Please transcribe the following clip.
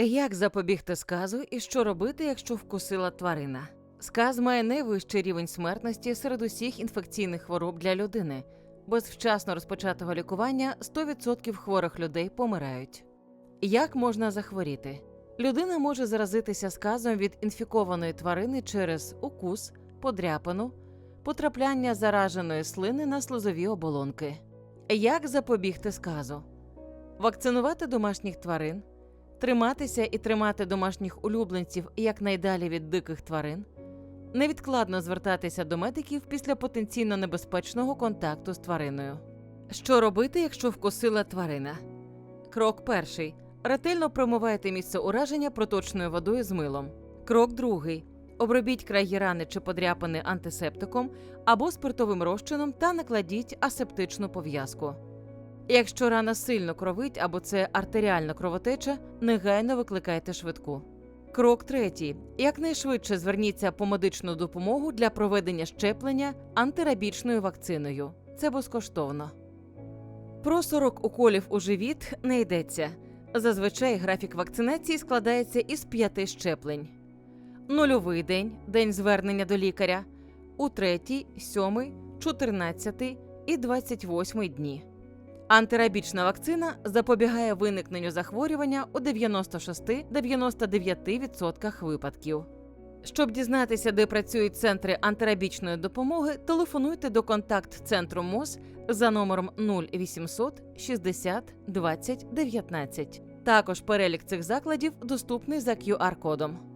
Як запобігти сказу і що робити, якщо вкусила тварина? Сказ має найвищий рівень смертності серед усіх інфекційних хвороб для людини. Без вчасно розпочатого лікування 100% хворих людей помирають. Як можна захворіти? Людина може заразитися сказом від інфікованої тварини через укус, подряпину, потрапляння зараженої слини на слизові оболонки. Як запобігти сказу? Вакцинувати домашніх тварин, триматися і тримати домашніх улюбленців якнайдалі від диких тварин, невідкладно звертатися до медиків після потенційно небезпечного контакту з твариною. Що робити, якщо вкусила тварина? Крок перший. Ретельно промивайте місце ураження проточною водою з милом. Крок другий. Обробіть краї рани чи подряпини антисептиком або спиртовим розчином та накладіть асептичну пов'язку. Якщо рана сильно кровить або це артеріальна кровотеча, негайно викликайте швидку. Крок третій. Якнайшвидше зверніться по медичну допомогу для проведення щеплення антирабічною вакциною. Це безкоштовно. Про 40 уколів у живіт не йдеться. Зазвичай графік вакцинації складається із п'яти щеплень: нульовий день день звернення до лікаря, у третій, сьомий, чотирнадцятий і двадцять восьмий дні. Антирабічна вакцина запобігає виникненню захворювання у 96-99% випадків. Щоб дізнатися, де працюють центри антирабічної допомоги, телефонуйте до контакт-центру МОЗ за номером 0800 60 20 19. Також перелік цих закладів доступний за QR-кодом.